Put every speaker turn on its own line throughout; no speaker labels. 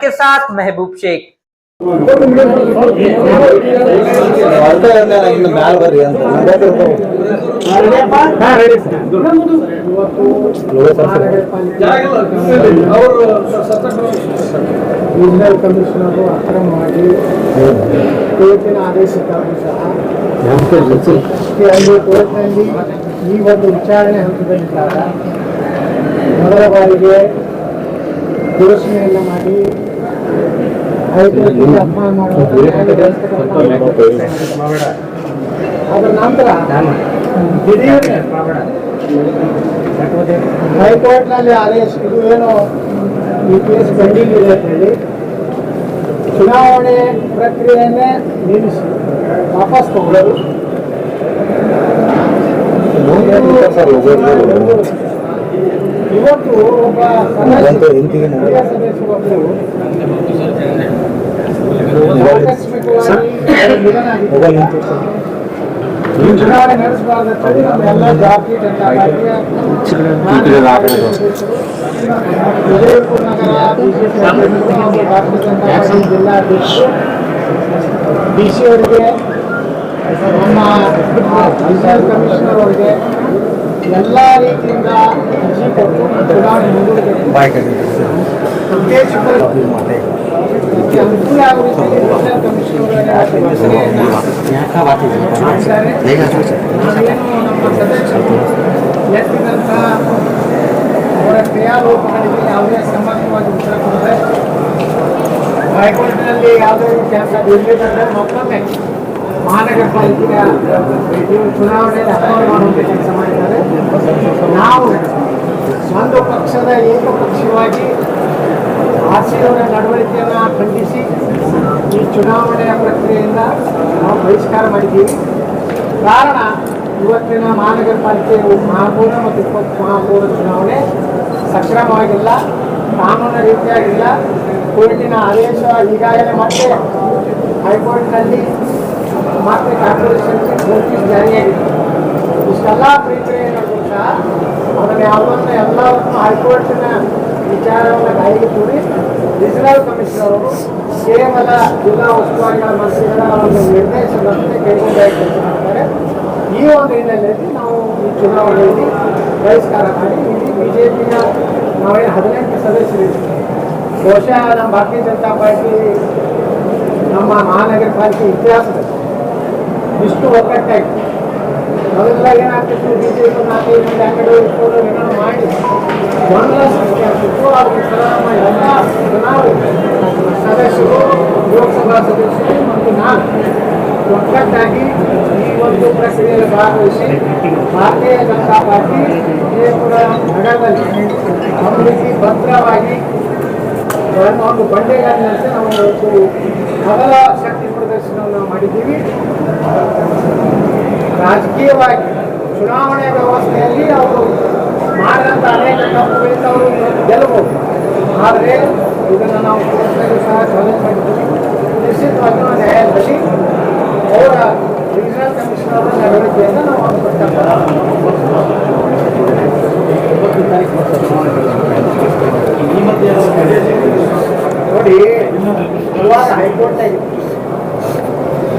के साथ महबूब शेख
ಇನ್ನು ಮ್ಯಾಲ ಬರ್ರಿ ಅಂತ
ರಿಜಿನಲ್ ಕಮಿಷನರು ಅಕ್ರಮವಾಗಿ ಕೋರ್ಟಿನ ಆದೇಶಕ್ಕಾಗಿ ಸಹ ಈ ಐದು ಕೋರ್ಟ್ನಲ್ಲಿ ಈ ಒಂದು ವಿಚಾರಣೆ ಹಂತದಲ್ಲಿದ್ದಾಗ ಮೊದಲ ಬಾರಿಗೆ ಘೋಷಣೆಯನ್ನು ಮಾಡಿ ಅದರ ನಂತರ ದಿಢೀರ್ನೆ ಹೈಕೋರ್ಟ್ನಲ್ಲಿ ಆದೇಶ ಇದು ಏನು ಈ ಕೇಸ್ ಪೆಂಡಿಂಗ್ ಇದೆ ಅಂತ ಹೇಳಿ ಚುನಾವಣೆ ಪ್ರಕ್ರಿಯೆಯನ್ನೇ ನಿಲ್ಲಿಸಿ. ವಾಪಸ್ ತಗೊಳ್ಳೋದು. ಇವತ್ತು ಚುನಾವಣೆ ನಡೆಸಬಾರ್ದು ಹೇಳಿ ನಮ್ಮೆಲ್ಲ ಜಾತಿ ಡಿ ಸಿ ಅವರಿಗೆ ನಮ್ಮ ಕಮಿಷನರ್ ಅವರಿಗೆ ಎಲ್ಲ ರೀತಿಯಿಂದ ಅರ್ಜಿ ಕೊಟ್ಟು ಚುನಾವಣೆ ಇದಕ್ಕೆ ಅನುಕೂಲ ಆಗುವ ರೀತಿಯಲ್ಲಿ ನಮ್ಮ ಸದಸ್ಯರು ಎತ್ತಿದಂಥ ಅವರ ಕ್ರಿಯಾರೂಪಗಳಿಗೆ ಯಾವುದೇ ಸಮರ್ಥವಾಗಿ ಉತ್ತರ ಕೊಡದೆ ಹೈಕೋರ್ಟ್ನಲ್ಲಿ ಯಾವುದೇ ರೀತಿಯ ಇರಲಿಲ್ಲ ಮತ್ತೊಮ್ಮೆ ಮಹಾನಗರ ಪಾಲಿಕೆಯ ಚುನಾವಣೆ ಅಪಮಾನ ಮಾಡುವಂಥ ಕೆಲಸ ಮಾಡಿದ್ದಾರೆ ನಾವು ಒಂದು ಪಕ್ಷದ ಏಕಪಕ್ಷವಾಗಿ ಆರ್ಸಿಯವರ ನಡವಳಿಕೆಯನ್ನು ಖಂಡಿಸಿ ಈ ಚುನಾವಣೆಯ ಪ್ರಕ್ರಿಯೆಯಿಂದ ನಾವು ಬಹಿಷ್ಕಾರ ಮಾಡಿದ್ದೀವಿ. ಕಾರಣ ಇವತ್ತಿನ ಮಹಾನಗರ ಪಾಲಿಕೆ ಮಹಾಪೌರ ಮತ್ತು ಇಪ್ಪತ್ತು ಮಹಾಪೌರ ಚುನಾವಣೆ ಸಕ್ರಮವಾಗಿಲ್ಲ, ಕಾನೂನು ರೀತಿಯಾಗಿಲ್ಲ. ಕೋರ್ಟಿನ ಆದೇಶ ಈಗಾಗಲೇ ಮತ್ತೆ ಹೈಕೋರ್ಟ್ನಲ್ಲಿ ಮತ್ತೆ ಕಾರ್ಪೊರೇಷನ್ಗೆ ನೋಟಿಸ್ ಜಾರಿಯಾಗಿದೆ. ಇಷ್ಟೆಲ್ಲ ಪ್ರಕ್ರಿಯೆಗಳು ಅದನ್ನು ಯಾವುದನ್ನು ಎಲ್ಲವನ್ನು ಹೈಕೋರ್ಟಿನ ವಿಚಾರವನ್ನು ಕೈಗೆ ಕೂಡಿ ರಿಜಿನಲ್ ಕಮಿಷನರ್ ಅವರು ಕೇವಲ ಜಿಲ್ಲಾ ಉಸ್ತುವಾರಿಗಳ ಮಂತ್ರಿಗಳ ಒಂದು ನಿರ್ದೇಶನದಂತೆ ಕೈಗೊಂಡಾಗಿ ಕೆಲಸ ಮಾಡ್ತಾರೆ ಈ ಒಂದು ಹಿನ್ನೆಲೆಯಲ್ಲಿ ನಾವು ಈ ಚುನಾವಣೆಯಲ್ಲಿ ಬಹಿಷ್ಕಾರ ಮಾಡಿ ಇಲ್ಲಿ ಬಿಜೆಪಿಯ ನಾವೇನು ಹದಿನೆಂಟು ಸದಸ್ಯರಿದ್ದೀವಿ ಬಹುಶಃ ನಮ್ಮ ಭಾರತೀಯ ಜನತಾ ಪಾರ್ಟಿ ನಮ್ಮ ಮಹಾನಗರ ಪಾಲಿಕೆ ಇತಿಹಾಸದಲ್ಲಿ ಇಷ್ಟು ಒಗ್ಗಟ್ಟಾಗಿ ಸದಸ್ಯರು ಲೋಕಸಭಾ ಸದಸ್ಯರು ಮತ್ತು ನಾನು ಒಗ್ಗಟ್ಟಾಗಿ ಈ ಒಂದು ಪ್ರಕ್ರಿಯೆಯಲ್ಲಿ ಭಾಗವಹಿಸಿ ಭಾರತೀಯ ಜನತಾ ಪಾರ್ಟಿ ವಿಜಯಪುರ ನಗರದಲ್ಲಿ ರೀತಿ ಭದ್ರವಾಗಿ ಒಂದು ಬಂಡೆಗಾಲಿನಂತೆ ನಾವು ಮೊದಲ ಶಕ್ತಿ ಪ್ರದರ್ಶನವನ್ನು ಮಾಡಿದ್ದೀವಿ. ರಾಜಕೀಯವಾಗಿ ಚುನಾವಣೆ ವ್ಯವಸ್ಥೆಯಲ್ಲಿ ಅವರು ಮಾಡಿದಂಥ ಅನೇಕ ತಪ್ಪುಗಳಿಂದ ಅವರು ಗೆಲ್ಲಬಹುದು. ಆದರೆ ಇದನ್ನು ನಾವು ಸಹ ಚಾಲೆಂಜ್ ಮಾಡಿದ್ದೀವಿ. ನಿಶ್ಚಿತವಾಗಿ ನಾವು ನ್ಯಾಯಾಲಯದಲ್ಲಿ ಅವರ ರೀಜನಲ್ ಕಮಿಷನರ್ ಅವರ ನಡವಳಿಕೆಯನ್ನು ನಾವು ನೋಡಿ, ಇವಾಗ ಹೈಕೋರ್ಟ್ನಾಗ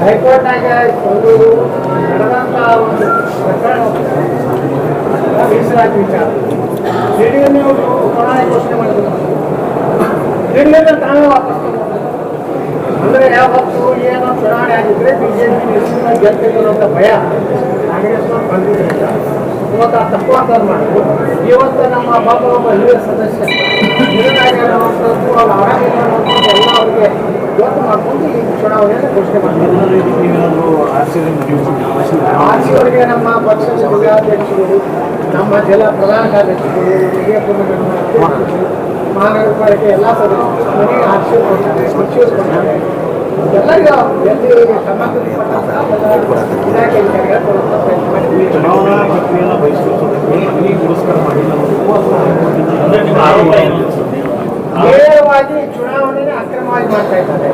ಹೈಕೋರ್ಟ್ನಾಗ ಒಂದು ನಡೆದಂಥ ಒಂದು ಪ್ರಕರಣ ಮೀಸಲಾತಿ ವಿಚಾರ. ದಿಢೀರ್ನೆ ಅವರು ಕೊರೋನಾ ಘೋಷಣೆ ಮಾಡಿದ್ರು. ದಿಢೀರ್ನೆ ತಾವೇ ವಾಪಸ್ ಅಂದರೆ ಯಾವತ್ತು ಏನೋ ಚುನಾವಣೆ ಆಗಿದ್ರೆ ಬಿಜೆಪಿ ಗೆಲ್ತಿದ್ರು ಅನ್ನೋ ಭಯ ಕಾಂಗ್ರೆಸ್ ಬಂದಿದ್ರಿಂದ ಇವತ್ತು ಆ ತಪ್ಪು ಅಂತ ಇವತ್ತು ನಮ್ಮ ಬಾಬಾ ಒಬ್ಬ ಹಿರಿಯ ಸದಸ್ಯ. ಹಿರಿಯರಾಗಿರುವಂಥದ್ದು ಅವ್ರು ಆರಾಮಿಲ್ಲ ಅನ್ನೋದು ಎಲ್ಲ ಅವರಿಗೆ ಇವತ್ತು ಮಾಡ್ಕೊಂಡು ಈ ಚುನಾವಣೆಯನ್ನು ಘೋಷಣೆ ಆರ್ಸಿಯವರಿಗೆ ನಮ್ಮ ಪಕ್ಷದ ಜಿಲ್ಲಾಧ್ಯಕ್ಷರು ನಮ್ಮ ಜಿಲ್ಲಾ ಪ್ರಧಾನ ಕಾರ್ಯದರ್ಶಿಗಳು ಮಹಾನಗರ ಪಾಲಿಕೆ ಎಲ್ಲ ಸದಸ್ಯರು ಮನೆಗೆ ಆರ್ಸಿ ಕೊಡ್ತಾರೆ ಎಲ್ಲರಿಗೂ ಎಲ್ಲಿ ಸಂಬಂಧಪಟ್ಟಂತಹ ಇಲಾಖೆ ಕೊಡುವಂಥ ಪ್ರಯತ್ನ ಮಾಡಿದ್ವಿ
ಚುನಾವಣಾ ಪ್ರಕ್ರಿಯೆಯನ್ನು ಬಹಿಷ್ಕರಿಸೋದಕ್ಕೆ ಮಾಡಿ
ನೇರವಾಗಿ ಚುನಾವಣೆನೇ ಅಕ್ರಮವಾಗಿ ಮಾಡ್ತಾ ಇದ್ದಾರೆ.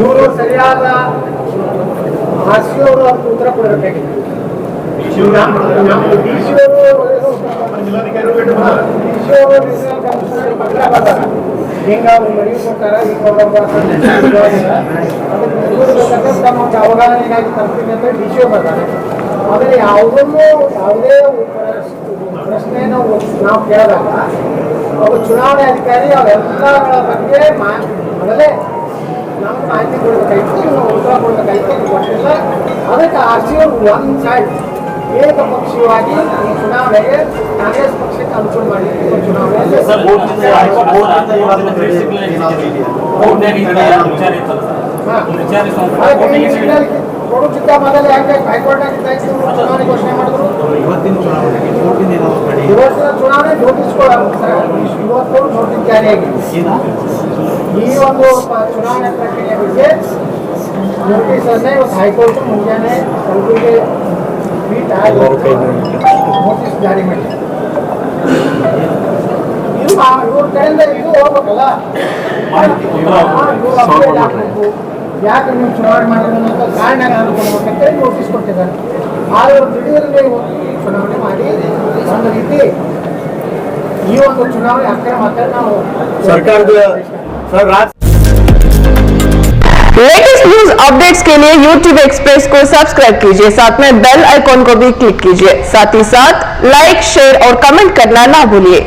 ಇವರು ಸರಿಯಾದ ಆರ್ಸಿಯವರು ಅವ್ರಿಗೆ ಉತ್ತರ ಬರ್ತಾರೆ ಹಿಂಗ ಅವ್ರು ಕೊಟ್ಟಾರ ಈಗ ಅದಕ್ಕೆ ತಮ್ಮ ಅವಗಾಹನೆಗಾಗಿ ತರ್ತೀನಿ ಅಂತ ಡಿ ಸಿ ಬರ್ತಾರೆ. ಆದರೆ ಯಾವುದನ್ನು ಯಾವುದೇ ಪ್ರಶ್- ಪ್ರಶ್ನೆಯನ್ನು ನಾವು ಕೇಳಿದಾಗ ಅವರು ಚುನಾವಣೆ ಅಧಿಕಾರಿ ಅವೆಲ್ಲಗಳ ಬಗ್ಗೆ ಮೊದಲೇ ನಮ್ಗೆ ಮಾಹಿತಿ ಕೊಡಬೇಕಾಯ್ತು ನಾವು ಉತ್ತರ ಕೊಡಬೇಕಾಯ್ತು ಕೊಟ್ಟಿಲ್ಲ. ಅದಕ್ಕೆ ಆರ್ ಸಿ ಒನ್ ಸೈಡ್ ಏಕಪಕ್ಷೀಯವಾಗಿ ಚುನಾವಣೆಗೆ ಕಾಂಗ್ರೆಸ್ ಪಕ್ಷಕ್ಕೆ ಅನುಕೂಲ ಮಾಡಿ ಚುನಾವಣೆಯಲ್ಲಿ
ಸರ್ ಬೋರ್ಡ್ನಿಂದ ಬೋರ್ಡ್ನಿಂದ ಇವಾಗ ಗ್ರೇಡ್ ಸಿಗ್ನಲ್ ಏನಿದೆ ಬೋರ್ಡ್ನಾಗ ಈ ಕಡೆ ಏನೋ ವಿಚಾರ ಇತ್ತಲ್ಲ ಸರ್
ಹಾ.
ವಿಚಾರಿಸಿ ಒಂದು
ಅದೇ
ಬೋರ್ಡ್ನಾಗ
green
ಏನ್
signal
ಹೇಳಿದ್ರು?
ಕೊಡೋಕ್ಕಿಂತ ಮೊದಲು ಯಾಕೆ ಹೈಕೋರ್ಟ್ನಾಗ ಇದ್ದಾಯ್ತು ಚುನಾವಣೆ ಘೋಷಣೆ ಮಾಡಿದ್ರು?
ಇವತ್ತಿನ ಚುನಾವಣೆಗೆ ನೋಟಿನ ಏನಾದ್ರು ಮಾಡಿ
ಇವತ್ತಿನ ಚುನಾವಣೆ ನೋಟಿಸ್ ಇವತ್ತು ನೋಟಿಸ್ ಜಾರಿಯಾಗಿದೆ
ಏನಾ?
ಈ ಒಂದು ಪ- ಚುನಾವಣೆ ಪ್ರಕ್ರಿಯೆ ಬಗ್ಗೆ ನೋಟಿಸ್ ಅನ್ನ ಇವತ್ತು ಹೈಕೋರ್ಟ್ ಮುಂಜಾನೆ ಕಲಬುರಗಿ ಮೀಟ್ ಆಗಿ ನೋಟಿಸ್ ಜಾರಿ ಮಾಡಿ ಇದು ಆ- ಇವ್ರ ಕಡೆಯಿಂದ ಇದು ಹೋಗ್ಬೇಕಲ್ಲ.
ಮಾಹಿತಿ
ಹಾ, ಇವ್ರು update ಆಗ್ಬೇಕು. ಯಾಕೆ ನೀವು ಚುನಾವಣೆ ಮಾಡಿದ್ರು ಅಂತ ಕಾರಣ ನಾನು ಕೊಡ್ಬೇಕಂತ ನೋಟಿಸ್ ಕೊಟ್ಟಿದ್ದಾರೆ ಆದ್ರೆ ಇವ್ರು ದಿಢೀರ್ನೆ ಇವತ್ತು ಈ ಚುನಾವಣೆ ಮಾಡಿ ಒಂದು ರೀತಿ ಈ ಒಂದು ಚುನಾವಣೆ ಅಕ್ರಮ ಅಂತ ನಾವು
ಸರ್ಕಾರದ sir Raj
latest news updates के लिए YouTube एक्सप्रेस को सब्सक्राइब कीजिए साथ में बेल आइकॉन को भी क्लिक कीजिए साथ ही साथ लाइक शेयर और कमेंट करना ना भूलिए